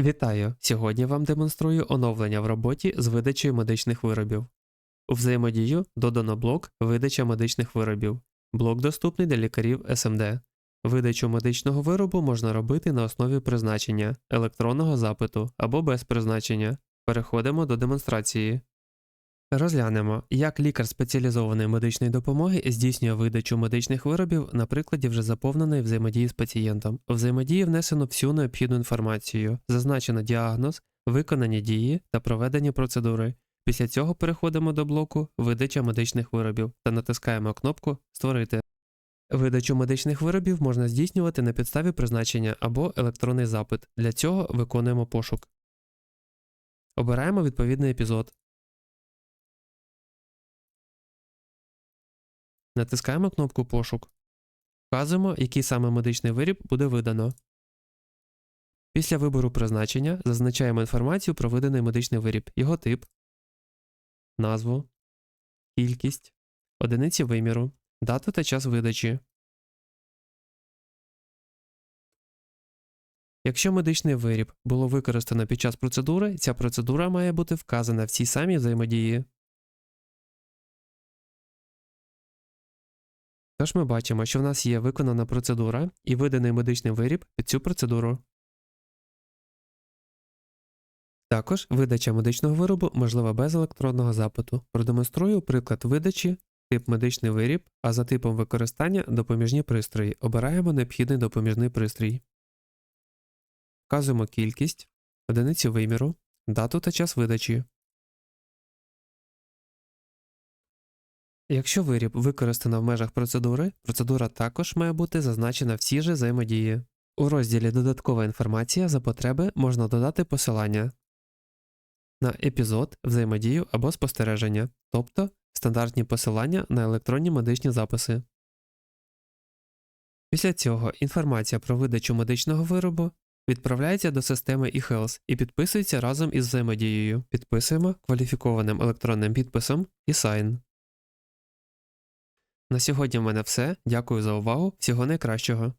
Вітаю! Сьогодні вам демонструю оновлення в роботі з видачею медичних виробів. У взаємодію додано блок Видача медичних виробів. Блок доступний для лікарів СМД. Видачу медичного виробу можна робити на основі призначення, електронного запиту або без призначення. Переходимо до демонстрації. Розглянемо, як лікар спеціалізованої медичної допомоги здійснює видачу медичних виробів на прикладі вже заповненої взаємодії з пацієнтом. У взаємодії внесено всю необхідну інформацію, зазначено діагноз, виконані дії та проведені процедури. Після цього переходимо до блоку Видача медичних виробів та натискаємо кнопку Створити. Видачу медичних виробів можна здійснювати на підставі призначення або електронний запит. Для цього виконуємо пошук. Обираємо відповідний епізод. Натискаємо кнопку Пошук. Вказуємо, який саме медичний виріб буде видано. Після вибору призначення зазначаємо інформацію про виданий медичний виріб, його тип, назву, кількість, одиниці виміру, дату та час видачі. Якщо медичний виріб було використано під час процедури, ця процедура має бути вказана в цій самій взаємодії. Тож ми бачимо, що в нас є виконана процедура і виданий медичний виріб під цю процедуру. Також видача медичного виробу можлива без електронного запиту. Продемонструю приклад видачі, тип медичний виріб, а за типом використання допоміжні пристрої. Обираємо необхідний допоміжний пристрій. Вказуємо кількість, одиниці виміру, дату та час видачі. Якщо виріб використано в межах процедури, процедура також має бути зазначена всі ж взаємодії. У розділі Додаткова інформація за потреби можна додати посилання на епізод, взаємодію або спостереження, тобто стандартні посилання на електронні медичні записи. Після цього інформація про видачу медичного виробу відправляється до системи eHealth і підписується разом із взаємодією. Підписуємо кваліфікованим електронним підписом і sign. На сьогодні в мене все. Дякую за увагу. Всього найкращого.